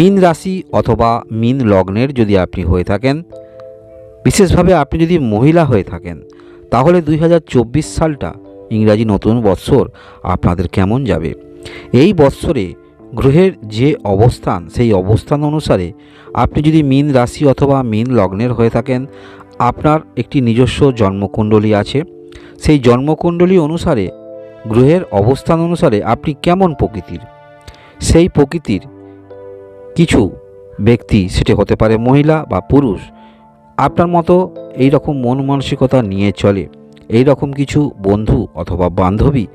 মীন রাশি অথবা মীন লগ্নের যদি আপনি হয়ে থাকেন, বিশেষভাবে আপনি যদি মহিলা হয়ে থাকেন, তাহলে দুই হাজার চব্বিশ সালটা ইংরাজি নতুন বৎসর আপনাদের কেমন যাবে? এই বৎসরে গ্রহের যে অবস্থান, সেই অবস্থান অনুসারে আপনি যদি মীন রাশি অথবা মীন লগ্নের হয়ে থাকেন, আপনার একটি নিজস্ব জন্মকুণ্ডলী আছে। সেই জন্মকুণ্ডলী অনুসারে গ্রহের অবস্থান অনুসারে আপনি কেমন প্রকৃতির? সেই প্রকৃতির কিছু ব্যক্তি সেটি হতে পারে মহিলা বা পুরুষ, আপনার মতো এই রকম মন মানসিকতা নিয়ে চলে এই রকম কিছু বন্ধু অথবা বান্ধবী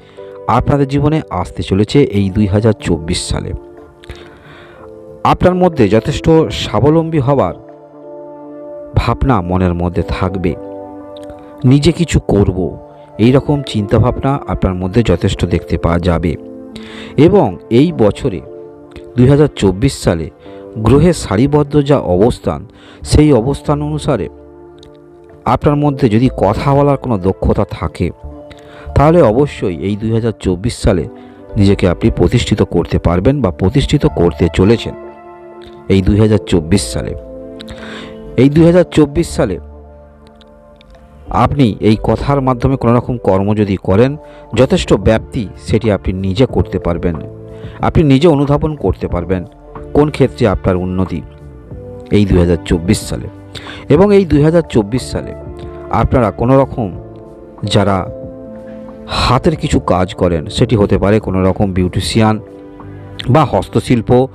আপনাদের জীবনে আসতে চলেছে এই দুই হাজার চব্বিশ সালে। আপনার মধ্যে যথেষ্ট স্বাবলম্বী হবার ভাবনা মনের মধ্যে থাকবে। নিজে কিছু করব এই রকম চিন্তাভাবনা আপনার মধ্যে যথেষ্ট দেখতে পাওয়া যাবে। এবং এই বছরে দুই হাজার চব্বিশ সালে গ্রহের সারিবদ্ধ যা অবস্থান, সেই অবস্থান অনুসারে আপনার মধ্যে যদি কথা বলার কোনো দক্ষতা থাকে, তাহলে অবশ্যই এই দুই হাজার চব্বিশ সালে নিজেকে আপনি প্রতিষ্ঠিত করতে পারবেন বা প্রতিষ্ঠিত করতে চলেছেন এই দুই হাজার চব্বিশ সালে। এই দুই হাজার চব্বিশ সালে আপনি এই কথার মাধ্যমে কোনো রকম কর্ম যদি করেন, যথেষ্ট ব্যাপ্তি সেটি আপনি নিজে করতে পারবেন। আপনি নিজে অনুধাবন করতে পারবেন কোন ক্ষেত্রে আপনার উন্নতি এই দুই হাজার চব্বিশ সালে। এবং এই দুই হাজার চব্বিশ সালে আপনারা কোনো রকম যারা হাতের কিছু কাজ করেন, সেটি হতে পারে কোনো রকম বিউটিশিয়ান বা হস্তশিল্প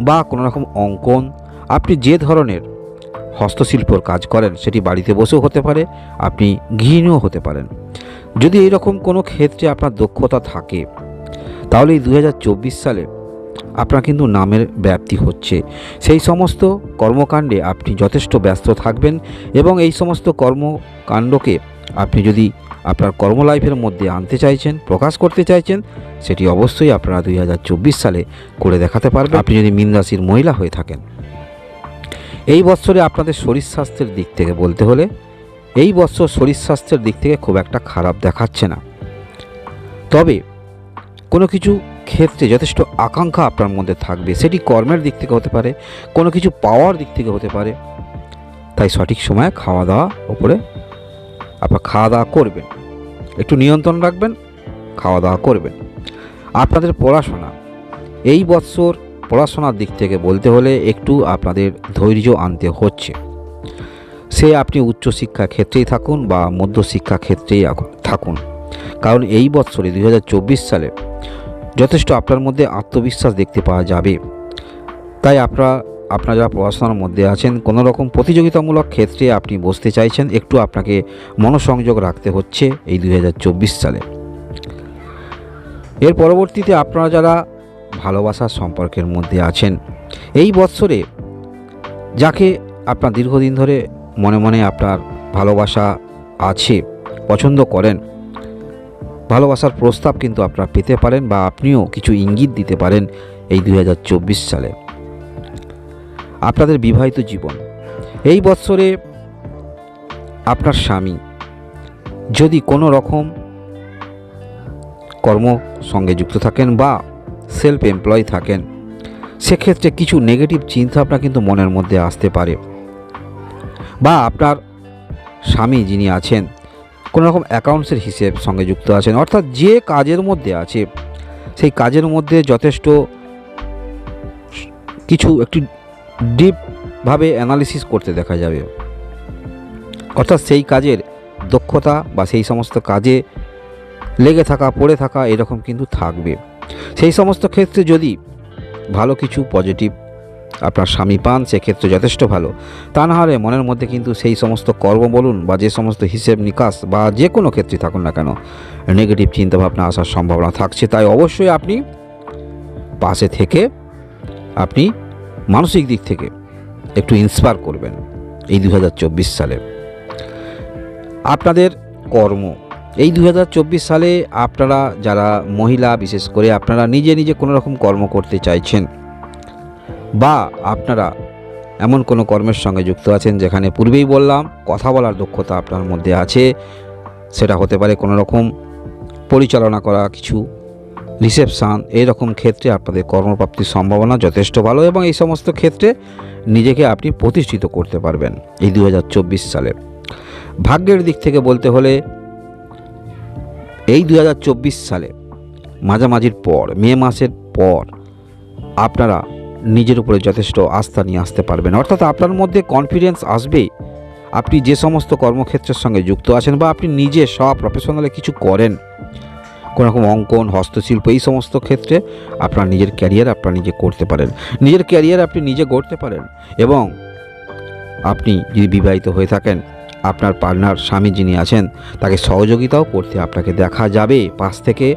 বা কোনো রকম অঙ্কন, আপনি যে ধরনের হস্তশিল্পর কাজ করেন, সেটি বাড়িতে বসেও হতে পারে, আপনি গৃহিণীও হতে পারেন। যদি এরকম কোনো ক্ষেত্রে আপনার দক্ষতা থাকে তাহলে এই দুই হাজার চব্বিশ সালে আপনার কিন্তু নামের ব্যাপ্তি হচ্ছে। সেই সমস্ত কর্মকাণ্ডে আপনি যথেষ্ট ব্যস্ত থাকবেন এবং এই সমস্ত কর্মকাণ্ডকে আপনি যদি আপনার কর্মলাইফের মধ্যে আনতে চাইছেন, প্রকাশ করতে চাইছেন, সেটি অবশ্যই আপনারা দুই হাজার চব্বিশ সালে করে দেখাতে পারবেন। আপনি যদি মীন রাশির মহিলা হয়ে থাকেন, এই বছরে আপনাদের শরীর স্বাস্থ্যের দিক থেকে বলতে হলে এই বছর শরীর স্বাস্থ্যের দিক থেকে খুব একটা খারাপ দেখাচ্ছে না। তবে কোনো কিছু ক্ষেত্রে যথেষ্ট আকাঙ্ক্ষা আপনার মধ্যে থাকবে। সেটি কর্মের দিক থেকে হতে পারে, কোনো কিছু পাওয়ার দিক থেকে হতে পারে। তাই সঠিক সময়ে খাওয়া দাওয়া ওপরে আপনার খাওয়া দাওয়া করবেন। একটু নিয়ন্ত্রণ রাখবেন, খাওয়া দাওয়া করবেন। আপনাদের পড়াশোনা, এই বৎসর পড়াশোনার দিক থেকে বলতে হলে একটু আপনাদের ধৈর্য আনতে হচ্ছে। সে আপনি উচ্চশিক্ষা ক্ষেত্রেই থাকুন বা মধ্যশিক্ষা ক্ষেত্রেই থাকুন। কারণ এই বৎসরে দু হাজার চব্বিশ সালে যথেষ্ট আপনার মধ্যে আত্মবিশ্বাস দেখতে পাওয়া যাবে। তাই আপনারা আপনারা যারা পড়াশোনার মধ্যে আছেন, কোনো রকম প্রতিযোগিতামূলক ক্ষেত্রে আপনি বসতে চাইছেন, একটু আপনাকে মনোসংযোগ রাখতে হচ্ছে এই দু হাজার চব্বিশ সালে। এর পরবর্তীতে আপনারা যারা ভালোবাসার সম্পর্কের মধ্যে আছেন, এই বৎসরে যাকে আপনার দীর্ঘদিন ধরে মনে মনে আপনার ভালোবাসা আছে, পছন্দ করেন ভালোবাসার প্রস্তাব কিন্তু আপনারা পেতে পারেন বা আপনিও কিছু ইঙ্গিত দিতে পারেন এই দু হাজার চব্বিশ সালে। আপনাদের বিবাহিত জীবন। এই বৎসরে আপনার স্বামী যদি কোনো রকম কর্ম সঙ্গে যুক্ত থাকেন বা সেলফ এমপ্লয় থাকেন, সেক্ষেত্রে কিছু নেগেটিভ চিন্তাভাবনা কিন্তু মনের মধ্যে আসতে পারে। বা আপনার স্বামী যিনি আছেন রকম অ্যাকাউন্টসের হিসেব সঙ্গে যুক্ত আছেন। অর্থাৎ যে কাজের মধ্যে আছে, সেই কাজের মধ্যে যথেষ্ট কিছু একটি ডিপভাবে অ্যানালিসিস করতে দেখা যাবে। অর্থাৎ সেই কাজের দক্ষতা বা সেই সমস্ত কাজে লেগে থাকা, পড়ে থাকা এরকম কিন্তু থাকবে। সেই সমস্ত ক্ষেত্রে যদি ভালো কিছু পজিটিভ আপনার স্বামী পান, সেক্ষেত্রে যথেষ্ট ভালো। তা না হলে মনের মধ্যে কিন্তু সেই সমস্ত কর্ম বলুন বা যে সমস্ত হিসেব নিকাশ বা যে কোনো ক্ষেত্রে থাকুন না কেন নেগেটিভ চিন্তাভাবনা আসার সম্ভাবনা থাকছে। তাই অবশ্যই আপনি পাশে থেকে আপনি মানসিক দিক থেকে একটু ইন্সপায়ার করবেন এই দু হাজার চব্বিশ সালে। আপনাদের কর্ম, এই দু হাজার চব্বিশ সালে আপনারা যারা মহিলা, বিশেষ করে আপনারা নিজে নিজে কোনো রকম কর্ম করতে চাইছেন বা আপনারা এমন কোনো কর্মের সঙ্গে যুক্ত আছেন যেখানে পূর্বেই বললাম, কথা বলার দক্ষতা আপনার মধ্যে আছে, সেটা হতে পারে কোনো রকম পরিচালনা করা, কিছু রিসেপশান, এইরকম ক্ষেত্রে আপনাদের কর্মপ্রাপ্তির সম্ভাবনা যথেষ্ট ভালো এবং এই সমস্ত ক্ষেত্রে নিজেকে আপনি প্রতিষ্ঠিত করতে পারবেন এই দু হাজার চব্বিশ সালে ভাগ্যের দিক থেকে বলতে হলে এই দু হাজার চব্বিশ সালে মাঝামাঝির পর, মে মাসের পর আপনারা নিজের উপরে যথেষ্ট আস্থা নিয়ে আসতে পারবেন। অর্থাৎ আপনার মধ্যে কনফিডেন্স আসবে আপনি যে সমস্ত কর্মক্ষেত্রের সঙ্গে যুক্ত আছেন বা আপনি নিজে সব প্রফেশনালে কিছু করেন কোনো রকম অঙ্কন, হস্তশিল্প, এই সমস্ত ক্ষেত্রে আপনার নিজের ক্যারিয়ার আপনার নিজে করতে পারেন। নিজের ক্যারিয়ার আপনি নিজে গড়তে পারেন এবং আপনি যদি বিবাহিত হয়ে থাকেন, আপনার পার্টনার স্বামী যিনি আছেন, তাকে সহযোগিতাও করতে আপনাকে দেখা যাবে। পাশ থেকে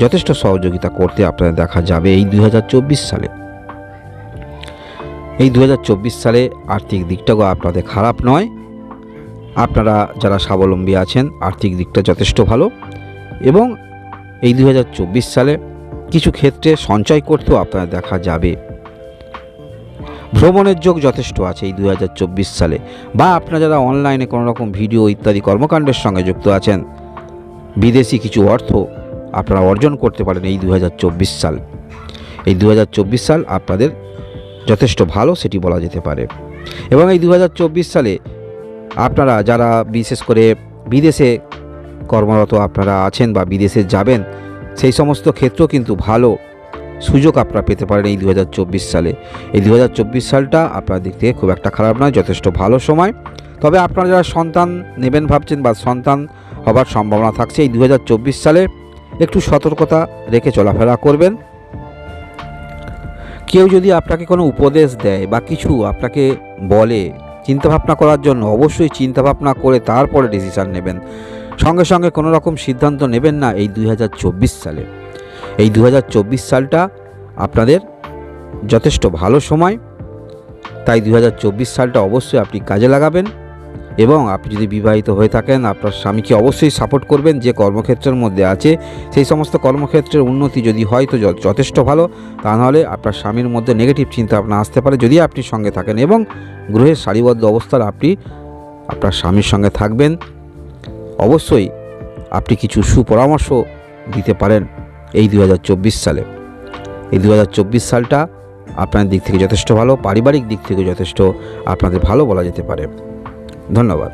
যথেষ্ট সহযোগিতা করতে আপনাকে দেখা যাবে এই দুই হাজার চব্বিশ সালে। এই দু হাজার চব্বিশ সালে আর্থিক দিকটাও আপনাদের খারাপ নয়। আপনারা যারা স্বাবলম্বী আছেন, আর্থিক দিকটা যথেষ্ট ভালো এবং এই দু হাজার চব্বিশ সালে কিছু ক্ষেত্রে সঞ্চয় করতেও আপনাদের দেখা যাবে। ভ্রমণের যোগ যথেষ্ট আছে এই দু হাজার চব্বিশ সালে বা আপনারা যারা অনলাইনে কোনো রকম ভিডিও ইত্যাদি কর্মকাণ্ডের সঙ্গে যুক্ত আছেন, বিদেশি কিছু অর্থ আপনারা অর্জন করতে পারেন এই দু হাজার চব্বিশ সাল। এই দু হাজার চব্বিশ সাল আপনাদের যথেষ্ট ভালো সেটি বলা যেতে পারে। এবং এই দু হাজার চব্বিশ সালে আপনারা যারা বিশেষ করে বিদেশে কর্মরত আপনারা আছেন বা বিদেশে যাবেন, সেই সমস্ত ক্ষেত্রেও কিন্তু ভালো সুযোগ আপনারা পেতে পারেন এই দু হাজার চব্বিশ সালে। এই দু হাজার চব্বিশ সালটা আপনার দিক থেকে খুব একটা খারাপ নয়, যথেষ্ট ভালো সময়। তবে আপনারা যারা সন্তান নেবেন ভাবছেন বা সন্তান হবার সম্ভাবনা থাকছে, এই দু হাজার চব্বিশ সালে একটু সতর্কতা রেখে চলাফেরা করবেন। কেউ যদি আপনাকে কোনো উপদেশ দেয় বা কিছু আপনাকে বলে চিন্তাভাবনা করার জন্য, অবশ্যই চিন্তাভাবনা করে তারপরে ডিসিশান নেবেন। সঙ্গে সঙ্গে কোনো রকম সিদ্ধান্ত নেবেন না এই দু হাজার চব্বিশ সালে। এই দু হাজার চব্বিশ সালটা আপনাদের যথেষ্ট ভালো সময়। তাই দু হাজার চব্বিশ সালটা অবশ্যই আপনি কাজে লাগাবেন। এবং আপনি যদি বিবাহিত হয়ে থাকেন, আপনার স্বামীকে অবশ্যই সাপোর্ট করবেন, যে কর্মক্ষেত্রের মধ্যে আছে, সেই সমস্ত কর্মক্ষেত্রের উন্নতি যদি হয় তো যথেষ্ট ভালো। তা নাহলে আপনার স্বামীর মধ্যে নেগেটিভ চিন্তা ভাবনা আসতে পারে যদি আপনি সঙ্গে থাকেন এবং গ্রহের সারিবদ্ধ অবস্থার আপনি আপনার স্বামীর সঙ্গে থাকবেন। অবশ্যই আপনি কিছু সুপরামর্শ দিতে পারেন এই দু হাজার চব্বিশ সালে। এই দু হাজার চব্বিশ সালটা আপনার দিক থেকে যথেষ্ট ভালো, পারিবারিক দিক থেকে যথেষ্ট আপনাদের ভালো বলা যেতে পারে। ধন্যবাদ।